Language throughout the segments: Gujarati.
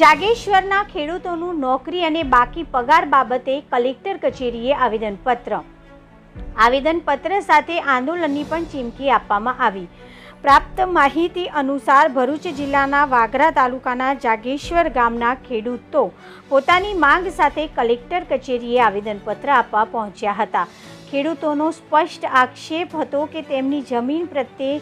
જાગેશ્વરના ખેડૂતોનું નોકરી અને બાકી પગાર બાબતે કલેક્ટર કચેરીએ આવેદનપત્ર. આવેદનપત્ર સાથે આંદોલનની પણ ચીમકી આપવામાં આવી. પ્રાપ્ત માહિતી અનુસાર ભરૂચ જિલ્લાના વાગરા તાલુકાના જાગેશ્વર ગામના ખેડૂતો પોતાની માંગ સાથે કલેક્ટર કચેરીએ આવેદનપત્ર આપવા પહોંચ્યા હતા. ખેડૂતોનો સ્પષ્ટ આક્ષેપ હતો કે તેમની જમીન પ્રત્યે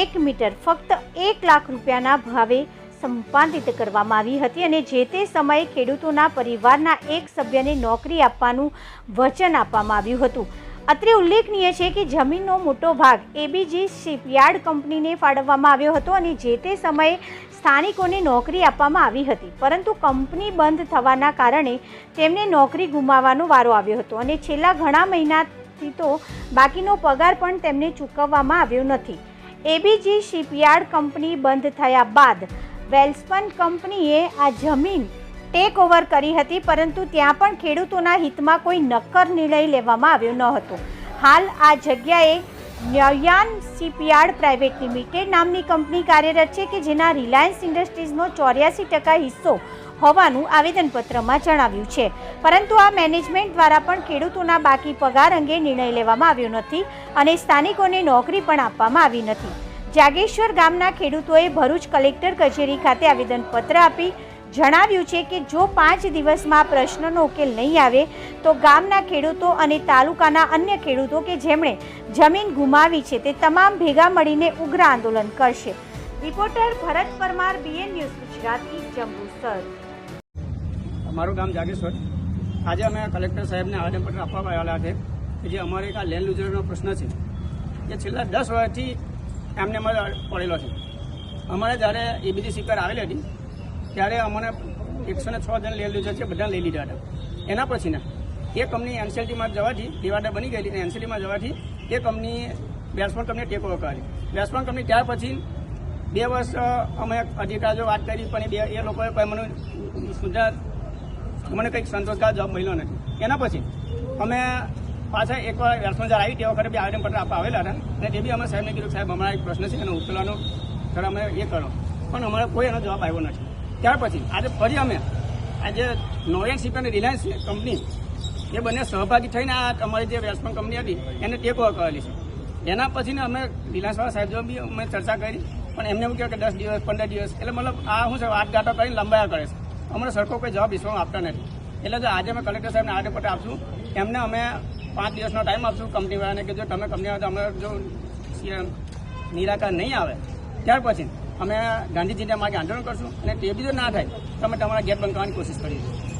એક મીટર ફક્ત એક લાખ રૂપિયાના ભાવે સંપાદિત કરવામાં આવી હતી અને જે તે સમયે ખેડૂતોના પરિવારના એક સભ્યને નોકરી આપવાનું વચન આપવામાં આવ્યું હતું. અત્રે ઉલ્લેખનીય છે કે જમીનનો મોટો ભાગ એબીજી શિપયાર્ડ કંપનીને ફાળવવામાં આવ્યો હતો અને જે તે સમયે સ્થાનિકોને નોકરી આપવામાં આવી હતી. પરંતુ કંપની બંધ થવાના કારણે તેમને નોકરી ગુમાવવાનો વારો આવ્યો હતો અને છેલ્લા ઘણા મહિનાથી તો બાકીનો પગાર પણ તેમને ચૂકવવામાં આવ્યો નથી. એબીજી શિપયાર્ડ કંપની બંધ થયા બાદ વેલ્સપન કંપનીએ આ જમીન ટેક ઓવર કરી હતી, પરંતુ ત્યાં પણ ખેડૂતોના હિતમાં કોઈ નક્કર નિર્ણય લેવામાં આવ્યો ન હતો. હાલ આ જગ્યાએ ન્યયાન શિપયાર્ડ પ્રાઇવેટ લિમિટેડ નામની કંપની કાર્યરત છે કે જેના રિલાયન્સ ઇન્ડસ્ટ્રીઝનો ચોર્યાસી ટકા હિસ્સો હોવાનું આવેદનપત્રમાં જણાવ્યું છે. પરંતુ આ મેનેજમેન્ટ દ્વારા પણ ખેડૂતોના બાકી પગાર અંગે નિર્ણય લેવામાં આવ્યો નથી અને સ્થાનિકોને નોકરી પણ આપવામાં આવી નથી. જાગેશ્વર ગામના ખેડૂતોએ ભરૂચ કલેક્ટર કચેરી ખાતે આવેદનપત્ર આપી જણાવ્યું છે કે જો પાંચ દિવસમાં પ્રશ્નનો ઉકેલ નહીં આવે, તો ગામના ખેડૂતો અને તાલુકાના અન્ય ખેડૂતો કે જેમણે જમીન ગુમાવી છે તે તમામ ભેગા મળીને ઉગ્ર આંદોલન કરશે. Reporter Bharat Parmar BN news Gujarati, Jambusar. મારું ગામ જાગેશ્વર. આજે અમે કલેક્ટર સાહેબને આવેદનપત્ર આપવા આવેલા છે કે જે અમારે એક આ લેન્ડ યુઝરનો પ્રશ્ન છે. કે છેલ્લા દસ વર્ષથી એમને અમે પડેલો છે. અમારે જ્યારે એબીસી સ્વીકાર આવેલી હતી, ત્યારે અમને એકસો ને છ જણ લઈ લીધા છે બધા લઈ લીધા હતા. એના પછીના એ કંપની એનસીએલટીમાં જવાથી દેવાડા બની ગયેલી અને એનસીએલટીમાં જવાથી એ કંપની બેસપણ કંપની ટેક ઓવર કરી બેસપણ કંપની ત્યાર પછી બે વર્ષ અમે અધિકારીઓ વાત કરી, પણ બે, એ લોકોએ કોઈ મને સુધાર મને કંઈક સંતોષકારક જવાબ મળ્યો નથી. એના પછી અમે પાછા એકવાર વર્ષમાં જ્યારે આવી, તે વખતે બી આવેદનપત્ર આપવા આવેલા હતા. અને તે બી અમે સાહેબને કીધું સાહેબ, અમારા એક પ્રશ્ન છે એનો ઉકેલવાનો સર અમે એ કરો. પણ અમારે કોઈ એનો જવાબ આવ્યો નથી. ત્યાર પછી, આજે ફરી અમે, આજે નોયન શિપ અને રિલાયન્સ કંપની, એ બંને સહભાગી થઈને આ અમારી જે વેસ્ટર્ન કંપની હતી, એને ટેક કરેલી છે. એના પછીને અમે રિલાયન્સવાળા સાહેબ જોડે બી અમે ચર્ચા કરી, પણ એમને એવું કહ્યું કે દસ દિવસ, પંદર દિવસ, એટલે મતલબ આ શું છે વાટગાટો કરીને લંબાયા કરે છે. અમને સરખો કોઈ જવાબ વિશ્વમાં આપતા નથી. એટલે જો આજે અમે કલેક્ટર સાહેબને આવેદનપત્ર આપશું, એમને અમે પાંચ દિવસનો ટાઈમ આપશું કંપનીવાળાને કે જો તમે કંપનીવાળા અમે જો નિરાકાર નહીં આવે. ત્યાર પછી અમે ગાંધીજીના માગે આંદોલન કરશું અને તે બી જો ના થાય. તો અમે તમારા ગેટ બંધ કરવાની કોશિશ કરીશું